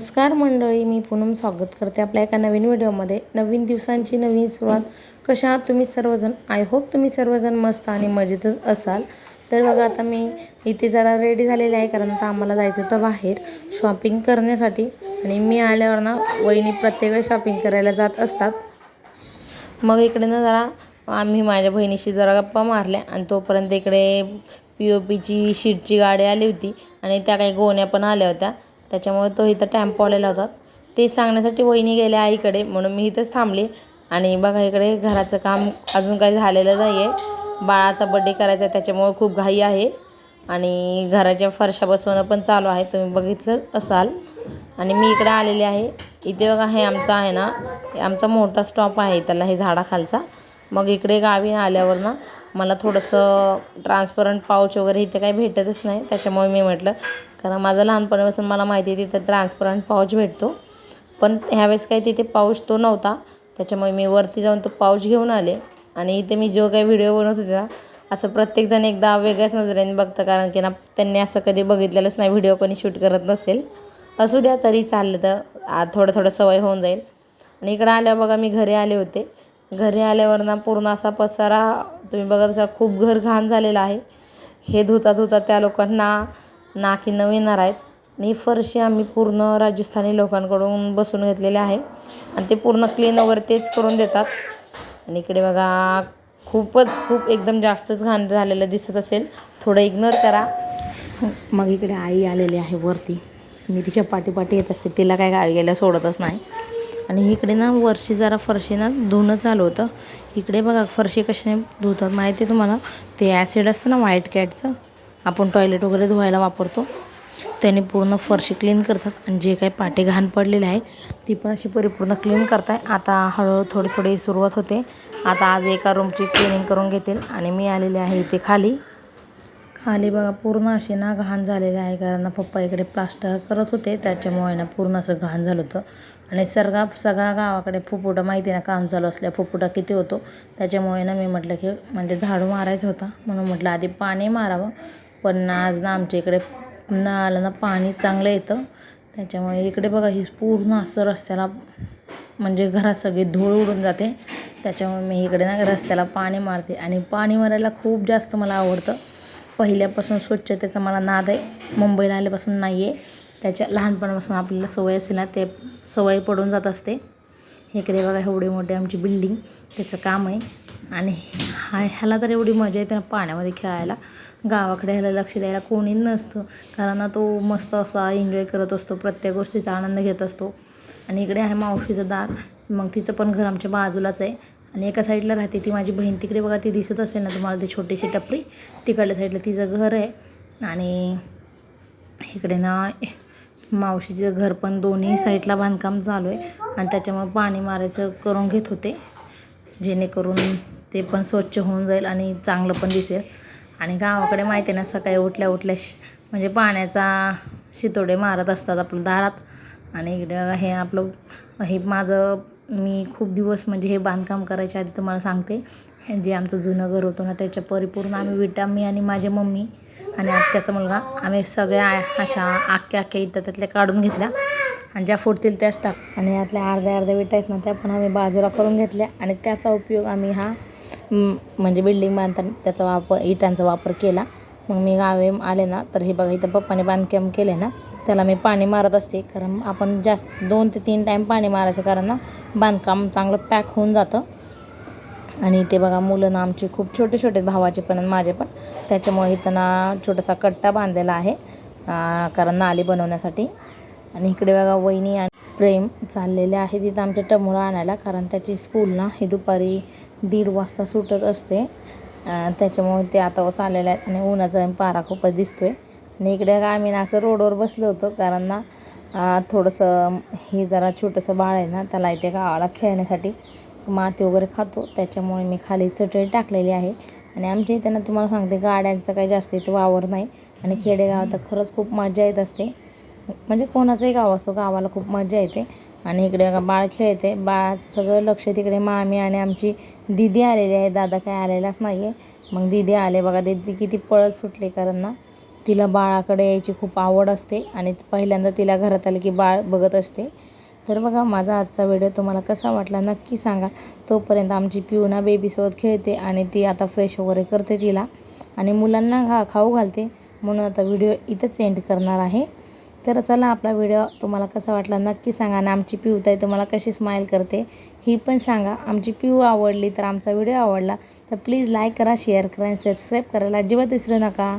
नमस्कार मंडळी मी पूनम स्वागत करते आपल्या एका नवीन व्हिडिओमध्ये. नवीन दिवसांची नवीन सुरुवात. कशा आहात तुम्ही सर्वजण? आय होप तुम्ही सर्वजण मस्त आणि मजेतच असाल. तर बघा आता मी इथे जरा रेडी झालेले आहे कारण आता आम्हाला जायचं होतं बाहेर शॉपिंग करण्यासाठी. आणि मी आल्यावर ना वहिनी प्रत्येक शॉपिंग करायला जात असतात. मग इकडे ना जरा आम्ही माझ्या बहिणीशी जरा गप्पा मारल्या आणि तोपर्यंत इकडे पी ओ पीची शीटची गाडी आली होती. आणि त्या काही गोण्या पण आल्या होत्या. त्याच्यामुळे तो इथं टॅम्पो आलेला होता. ते सांगण्यासाठी वहिनी गेल्या आईकडे म्हणून मी इथंच थांबले. आणि बघा इकडे घराचं काम अजून काही झालेलं नाही आहे बाळाचा बड्डे करायचा आहे त्याच्यामुळे खूप घाई आहे. आणि घराच्या फरशा बसवणं पण चालू आहे तुम्ही बघितलं असाल. आणि मी इकडे आलेले आहे. इथे बघा हे आमचा आहे ना आमचा मोठा स्टॉप आहे त्याला हे झाडाखालचा. मग इकडे गावी आल्यावर ना मला थोडंसं ट्रान्सपरंट पाऊच वगैरे इथे काही भेटतच नाही. त्याच्यामुळे मी म्हटलं कारण माझं लहानपणापासून मला माहिती आहे तिथं ट्रान्सपरंट पाऊच भेटतो. पण ह्यावेळेस काही तिथे पाऊच तो नव्हता. त्याच्यामुळे मी वरती जाऊन तो पाऊच घेऊन आले. आणि इथे मी जो काही व्हिडिओ बनवत होते ना असं प्रत्येकजण एकदा वेगळ्याच नजरेने बघतं. कारण की ना त्यांनी असं कधी बघितलेलंच नाही व्हिडिओ कोणी शूट करत नसेल. असू द्या तरी चाललं तर थोडं थोडं सवय होऊन जाईल. आणि इकडं आल्यावर बघा मी घरी आले होते. घरी आल्यावर ना पूर्ण असा पसारा तुम्ही बघत असाल खूप घर घाण झालेलं आहे. हे धुता धुता त्या लोकांना नाकी न येणार आहेत. आणि ही फरशी आम्ही पूर्ण राजस्थानी लोकांकडून बसून घेतलेले आहे. आणि ते पूर्ण क्लीन वगैरे तेच करून देतात. आणि इकडे बघा खूपच खूप एकदम जास्तच घाण झालेलं दिसत असेल. थोडं इग्नोर करा. मग इकडे आई आलेली आहे वरती. मी तिच्या पाठीपाठी येत असते. तिला काय गावी गेल्या सोडतच नाही. आणि इकडे ना वर्षी जरा फरशी ना धुणं चालू होतं. इकडे बघा फरशी कशाने धुतात माहिती आहे तुम्हाला? ते ॲसिड असतं ना व्हाईट कॅटचं आपण टॉयलेट वगैरे धुवायला वापरतो. त्याने पूर्ण फरशी क्लीन करतात आणि जे काही पाटे घाण पडलेले आहे ती पण अशी परिपूर्ण क्लीन करताय. आता हळूहळू थोडी थोडी सुरुवात होते. आता आज एका रूमची क्लिनिंग करून घेतील आणि मी आलेले आहे इथे खाली. खाली बघा पूर्ण असे ना घाण झालेले आहे कारण पप्पा इकडे प्लास्टर करत होते. त्याच्यामुळे ना पूर्ण असं घाण झालं होतं. आणि सरगा सगळ्या गावाकडे फुफुटा माहिती ना काम चालू असल्या फुफुटा किती होतो. त्याच्यामुळे ना मी म्हटलं की म्हणजे झाडू मारायचा होता. म्हणून म्हटलं आधी पाणी मारावं. पण आज ना आमच्या इकडे नळाला ना पाणी चांगलं येतं. त्याच्यामुळे इकडे बघा ही पूर्ण असं रस्त्याला म्हणजे घरात सगळी धूळ उडून जाते. त्याच्यामुळे मी इकडे ना रस्त्याला पाणी मारते आणि पाणी मारायला खूप जास्त मला आवडतं. पहिल्यापासून स्वच्छतेचा मला नाद आहे. मुंबईला आल्यापासून नाही आहे त्याच्या लहानपणापासून आपल्याला सवय असेल ना ते सवय पडून जात असते. इकडे बघा एवढी मोठी आमची बिल्डिंग त्याचं काम आहे. आणि हा ह्याला तर एवढी मजा येते ना पाण्यामध्ये खेळायला. गावाकडे ह्याला लक्ष द्यायला कोणी नसतं. कारण तो मस्त असा एन्जॉय करत असतो प्रत्येक गोष्टीचा आनंद घेत असतो. आणि इकडे आहे मावशीचं दार. मग तिचं पण घर आमच्या बाजूलाच आहे. आणि एका साईडला राहते ती माझी बहीण. तिकडे बघा ती दिसत असेल ना तुम्हाला ती छोटीशी टपरी. तिकडल्या साईडला तिचं घर आहे. आणि इकडे ना मावशीचं घर पण दोन्ही साईडला बांधकाम चालू आहे. आणि त्याच्यामुळे पाणी मारायचं करून घेत होते. जेणेकरून ते पण स्वच्छ होऊन जाईल आणि चांगलं पण दिसेल. आणि गावाकडे माहिती आहे ना सकाळी उठल्या उठल्या श म्हणजे पाण्याचा शितोडे मारत असतात आपल्या दारात. आणि इकडे हे आपलं हे माझं मी खूप दिवस म्हणजे हे बांधकाम करायच्या आधी तुम्हाला सांगते. हे जे आमचं जुनं घर होतं ना त्याच्या परिपूर्ण आम्ही विटा मी आणि माझी मम्मी आणि आत्याचा मुलगा आम्ही सगळ्या अशा आख्या आख्या इथं त्यातल्या काढून घेतल्या. आणि ज्या फुटतील त्याच टाक आणि यातल्या अर्ध्या अर्ध्या विटा आहेत ना त्या पण आम्ही बाजूला करून घेतल्या. आणि त्याचा उपयोग आम्ही हा म्हणजे बिल्डिंग बांधताना त्याचा वापर इटांचा वापर केला. मग मी गावे आले ना तर हे बघा इथं पप्पाने बांधकाम केले ना त्याला मी पाणी मारत असते. कारण आपण जास्त दोन ते तीन टाईम पाणी मारायचं कारण ना बांधकाम चांगलं पॅक होऊन जातं. आणि ते बघा मुलं ना आमचे खूप छोटे छोटे भावाचे पण आणि माझे पण. त्याच्यामुळे इथं ना छोटासा कट्टा बांधलेला आहे कारण नाली बनवण्यासाठी. आणि इकडे बघा वहिनी आणि प्रेम चाललेले आहे तिथं आमच्या टमुळं आणायला कारण त्याची स्कूल ना हे दुपारी दीड वाजता सुटत असते. त्याच्यामुळे ते आता चाललेले आहेत आणि उन्हाचा पारा खूपच दिसतो आहे आणि इकडे आम्ही ना असं रोडवर बसलो होतो कारण ना थोडंसं हे जरा छोटंसं बाळ आहे ना त्याला इथे गावाला खेळण्यासाठी माती वगैरे खातो. त्याच्यामुळे मी खाली चटई टाकलेली आहे. आणि आमच्या इथे ना तुम्हाला सांगते गाड्यांचं काही जास्त इथे वावर नाही. आणि खेडेगावात तर खरंच खूप मजा येत असते. म्हणजे कोणाचंही गाव असो गावाला खूप मजा येते. आणि इकडे बघा बाळ खेळते. बाळाचं सगळं लक्ष तिकडे मामी आणि आमची दिदी आलेली आहे. दादा काय आलेलाच नाही आहे मग दिदी आले बघा दिदी किती पळत सुटले कारण. ना तिला बाळाकडे यायची खूप आवड असते आणि पहिल्यांदा तिला घरात आलं की बाळ बघत असते. तर बघा माझा आजचा व्हिडिओ तुम्हाला कसा वाटला नक्की सांगा. तोपर्यंत आमची पिऊना बेबीसोबत खेळते आणि ती आता फ्रेश वगैरे करते तिला. आणि मुलांना घा खाऊ घालते. म्हणून आता व्हिडिओ इथंच एंड करणार आहे. तर चला आपला व्हिडिओ तुम्हाला कसा वाटला नक्की सांगा आणि आमची पिऊताई तुम्हाला कशी स्माईल करते ही पण सांगा. आमची पिऊ आवडली तर आमचा व्हिडिओ आवडला तर प्लीज लाईक करा शेअर करा आणि सबस्क्राईब करायला अजिबात विसरू नका.